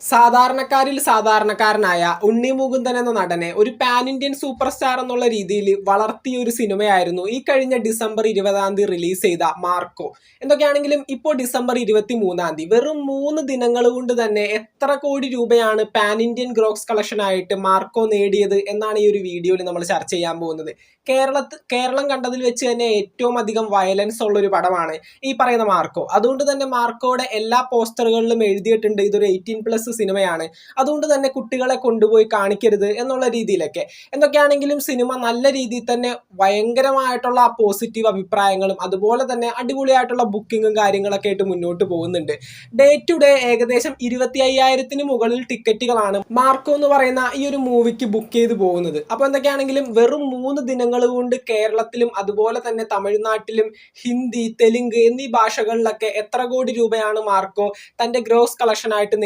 സാധാരണക്കാരിൽ സാധാരണക്കാരനായ ഉണ്ണി മുകുന്ദൻ എന്ന നടനെ ഒരു പാൻ ഇന്ത്യൻ സൂപ്പർ സ്റ്റാർ എന്നുള്ള രീതിയിൽ വളർത്തിയ ഒരു സിനിമയായിരുന്നു ഈ കഴിഞ്ഞ ഡിസംബർ ഇരുപതാം തീയതി റിലീസ് ചെയ്ത മാർക്കോ. എന്തൊക്കെയാണെങ്കിലും ഇപ്പോൾ ഡിസംബർ ഇരുപത്തി മൂന്നാം തീയതി വെറും മൂന്ന് ദിനങ്ങൾ കൊണ്ട് തന്നെ എത്ര കോടി രൂപയാണ് പാൻ ഇന്ത്യൻ ഗ്രോക്സ് കളക്ഷൻ ആയിട്ട് മാർക്കോ നേടിയത് എന്നാണ് ഈ ഒരു വീഡിയോയിൽ നമ്മൾ ചർച്ച ചെയ്യാൻ പോകുന്നത്. കേരളത്തിൽ കേരളം കണ്ടതിൽ വെച്ച് തന്നെ ഏറ്റവും അധികം വയലൻസ് ഉള്ള ഒരു പടമാണ് ഈ പറയുന്ന മാർക്കോ. അതുകൊണ്ട് തന്നെ മാർക്കോയുടെ എല്ലാ പോസ്റ്ററുകളിലും എഴുതിയിട്ടുണ്ട് ഇതൊരു എയ്റ്റീൻ പ്ലസ് സിനിമയാണ്. അതുകൊണ്ട് തന്നെ കുട്ടികളെ കൊണ്ടുപോയി കാണിക്കരുത് എന്നുള്ള രീതിയിലൊക്കെ. എന്തൊക്കെയാണെങ്കിലും സിനിമ നല്ല രീതിയിൽ തന്നെ ഭയങ്കരമായിട്ടുള്ള പോസിറ്റീവ് അഭിപ്രായങ്ങളും അതുപോലെ തന്നെ അടിപൊളിയായിട്ടുള്ള ബുക്കിങ്ങും കാര്യങ്ങളൊക്കെ ആയിട്ട് മുന്നോട്ട് പോകുന്നുണ്ട്. ഡേ ടു ഡേ ഏകദേശം ഇരുപത്തി അയ്യായിരത്തിന് മുകളിൽ ടിക്കറ്റുകളാണ് മാർക്കോ എന്ന് പറയുന്ന ഈ ഒരു മൂവിക്ക് ബുക്ക് ചെയ്ത് പോകുന്നത്. അപ്പോൾ എന്തൊക്കെയാണെങ്കിലും വെറും മൂന്ന് ദിനങ്ങൾ കൊണ്ട് കേരളത്തിലും അതുപോലെ തന്നെ തമിഴ്നാട്ടിലും ഹിന്ദി തെലുങ്ക് എന്നീ ഭാഷകളിലൊക്കെ എത്ര കോടി രൂപയാണ് മാർക്കോ തന്റെ ഗ്രോസ് കളക്ഷൻ ആയിട്ട്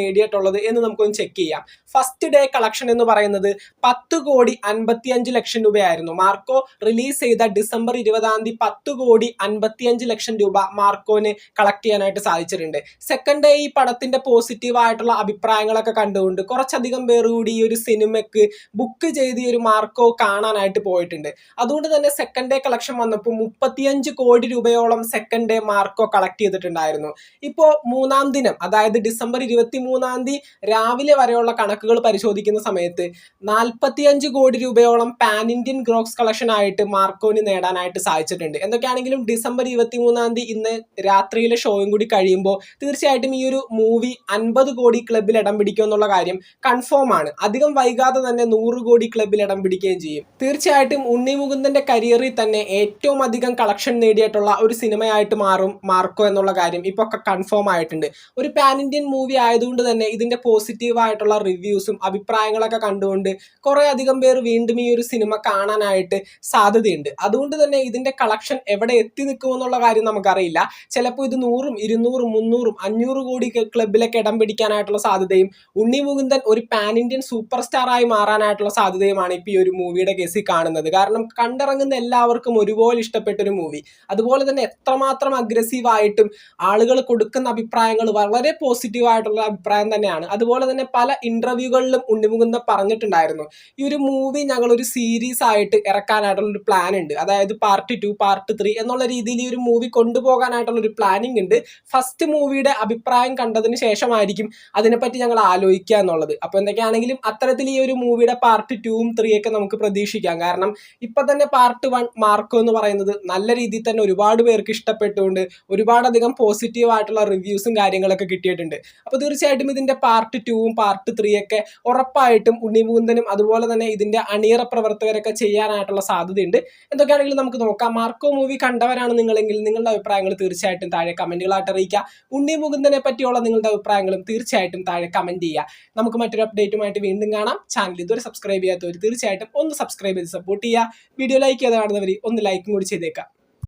നേടിയിട്ടുള്ളത് എന്ന് നമുക്കൊന്ന് ചെക്ക് ചെയ്യാം. ഫസ്റ്റ് ഡേ കളക്ഷൻ എന്ന് പറയുന്നത് പത്ത് കോടി അൻപത്തിയഞ്ച് ലക്ഷം രൂപയായിരുന്നു. മാർക്കോ റിലീസ് ചെയ്ത ഡിസംബർ ഇരുപതാം തീയതി പത്ത് കോടി അൻപത്തിയഞ്ച് ലക്ഷം രൂപ മാർക്കോന് കളക്ട് ചെയ്യാനായിട്ട് സാധിച്ചിട്ടുണ്ട്. സെക്കൻഡ് ഡേ ഈ പടത്തിന്റെ പോസിറ്റീവ് ആയിട്ടുള്ള അഭിപ്രായങ്ങളൊക്കെ കണ്ടുകൊണ്ട് കുറച്ചധികം പേർ കൂടി ഈ ഒരു സിനിമയ്ക്ക് ബുക്ക് ചെയ്ത് ഈ ഒരു മാർക്കോ കാണാനായിട്ട് പോയിട്ടുണ്ട്. അതുകൊണ്ട് തന്നെ സെക്കൻഡ് ഡേ കളക്ഷൻ വന്നപ്പോൾ മുപ്പത്തിയഞ്ച് കോടി രൂപയോളം സെക്കൻഡ് ഡേ മാർക്കോ കളക്ട് ചെയ്തിട്ടുണ്ടായിരുന്നു. ഇപ്പോൾ മൂന്നാം ദിനം അതായത് ഡിസംബർ ഇരുപത്തി മൂന്നാം തീയതി രാവിലെ വരെയുള്ള കണക്കുകൾ പരിശോധിക്കുന്ന സമയത്ത് നാൽപ്പത്തിയഞ്ച് കോടി രൂപയോളം പാൻ ഇന്ത്യൻ ഗ്രോക്സ് കളക്ഷൻ ആയിട്ട് മാർക്കോന് നേടാനായിട്ട് സാധിച്ചിട്ടുണ്ട്. എന്തൊക്കെയാണെങ്കിലും ഡിസംബർ ഇരുപത്തി മൂന്നാം തീയതി ഇന്ന് രാത്രിയിലെ ഷോയും കൂടി കഴിയുമ്പോൾ തീർച്ചയായിട്ടും ഈ ഒരു മൂവി അൻപത് കോടി ക്ലബിൽ ഇടം പിടിക്കും എന്നുള്ള കാര്യം കൺഫേം ആണ്. അധികം വൈകാതെ തന്നെ നൂറ് കോടി ക്ലബിൽ ഇടം പിടിക്കുകയും ചെയ്യും. തീർച്ചയായിട്ടും ഉണ്ണി മുകുന്ദന്റെ കരിയറിൽ തന്നെ ഏറ്റവും അധികം കളക്ഷൻ നേടിയിട്ടുള്ള ഒരു സിനിമയായിട്ട് മാറും മാർക്കോ എന്നുള്ള കാര്യം ഇപ്പോൾ കൺഫേം ആയിട്ടുണ്ട്. ഒരു പാൻ ഇന്ത്യൻ മൂവി ആയതുകൊണ്ട് തന്നെ ഇതിന്റെ പോസിറ്റീവ് ആയിട്ടുള്ള റിവ്യൂസും അഭിപ്രായങ്ങളൊക്കെ കണ്ടുകൊണ്ട് കുറേ അധികം പേർ വീണ്ടും ഈ ഒരു സിനിമ കാണാനായിട്ട് സാധ്യതയുണ്ട്. അതുകൊണ്ട് തന്നെ ഇതിന്റെ കളക്ഷൻ എവിടെ എത്തി നിൽക്കുമെന്നുള്ള കാര്യം നമുക്കറിയില്ല. ചിലപ്പോൾ ഇത് നൂറും ഇരുന്നൂറും മുന്നൂറും അഞ്ഞൂറ് കോടി ക്ലബിലൊക്കെ ഇടം പിടിക്കാനായിട്ടുള്ള സാധ്യതയും ഉണ്ണി മുകുന്ദൻ ഒരു പാൻ ഇന്ത്യൻ സൂപ്പർ സ്റ്റാർ ആയി മാറാനായിട്ടുള്ള സാധ്യതയുമാണ് ഇപ്പോൾ ഈ ഒരു മൂവിയുടെ കേസിൽ കാണുന്നത്. കാരണം കണ്ടിറങ്ങുന്ന എല്ലാവർക്കും ഒരുപോലെ ഇഷ്ടപ്പെട്ട ഒരു മൂവി അതുപോലെ തന്നെ എത്രമാത്രം അഗ്രസീവ് ആയിട്ടും ആളുകൾ കൊടുക്കുന്ന അഭിപ്രായങ്ങൾ വളരെ പോസിറ്റീവ് ആയിട്ടുള്ള അഭിപ്രായം തന്നെയാണ്. അതുപോലെ തന്നെ പല ഇന്റർവ്യൂകളിലും ഉണ്ണിമുകുന്ദ പറഞ്ഞിട്ടുണ്ടായിരുന്നു ഈ ഒരു മൂവി ഞങ്ങൾ ഒരു സീരീസ് ആയിട്ട് ഇറക്കാനായിട്ടുള്ള ഒരു പ്ലാൻ ഉണ്ട്. അതായത് പാർട്ട് ടു പാർട്ട് ത്രീ എന്നുള്ള രീതിയിൽ ഈ ഒരു മൂവി കൊണ്ടുപോകാനായിട്ടുള്ള ഒരു പ്ലാനിങ് ഉണ്ട്. ഫസ്റ്റ് മൂവിയുടെ അഭിപ്രായം കണ്ടതിന് ശേഷമായിരിക്കും അതിനെപ്പറ്റി ഞങ്ങൾ ആലോചിക്കുക എന്നുള്ളത്. അപ്പോൾ എന്തൊക്കെയാണെങ്കിലും അത്തരത്തിൽ ഈ ഒരു മൂവിയുടെ പാർട്ട് ടൂവും ത്രീ ഒക്കെ നമുക്ക് പ്രതീക്ഷിക്കാം. കാരണം ഇപ്പം തന്നെ പാർട്ട് വൺ മാർക്ക് എന്ന് പറയുന്നത് നല്ല രീതിയിൽ തന്നെ ഒരുപാട് പേർക്ക് ഇഷ്ടപ്പെട്ടുകൊണ്ട് ഒരുപാടധികം പോസിറ്റീവ് ആയിട്ടുള്ള റിവ്യൂസും കാര്യങ്ങളൊക്കെ കിട്ടിയിട്ടുണ്ട്. അപ്പോൾ തീർച്ചയായിട്ടും ഇതിന്റെ പാർട്ട് ടുവും പാർട്ട് ത്രീ ഒക്കെ ഉറപ്പായിട്ടും ഉണ്ണിമുകുന്ദനും അതുപോലെ തന്നെ ഇതിന്റെ അണിയറ പ്രവർത്തകരൊക്കെ ചെയ്യാനായിട്ടുള്ള സാധ്യതയുണ്ട്. എന്തൊക്കെയാണെങ്കിലും നമുക്ക് നോക്കാം. മാർക്കോ മൂവി കണ്ടവരാണ് നിങ്ങളെങ്കിൽ നിങ്ങളുടെ അഭിപ്രായങ്ങൾ തീർച്ചയായിട്ടും താഴെ കമന്റുകളായിട്ട് അറിയിക്കുക. ഉണ്ണി മുകുന്ദനെ പറ്റിയുള്ള നിങ്ങളുടെ അഭിപ്രായങ്ങളും തീർച്ചയായിട്ടും താഴെ കമന്റ് ചെയ്യുക. നമുക്ക് മറ്റൊരു അപ്ഡേറ്റുമായിട്ട് വീണ്ടും കാണാം. ചാനൽ ഇതുവരെ സബ്സ്ക്രൈബ് ചെയ്യാത്തവർ തീർച്ചയായിട്ടും ഒന്ന് സബ്സ്ക്രൈബ് ചെയ്ത് സപ്പോർട്ട് ചെയ്യുക. വീഡിയോ ലൈക്ക് ചെയ്ത് കാണുന്നവർ ഒന്ന് ലൈക്കും കൂടി ചെയ്തേക്കാം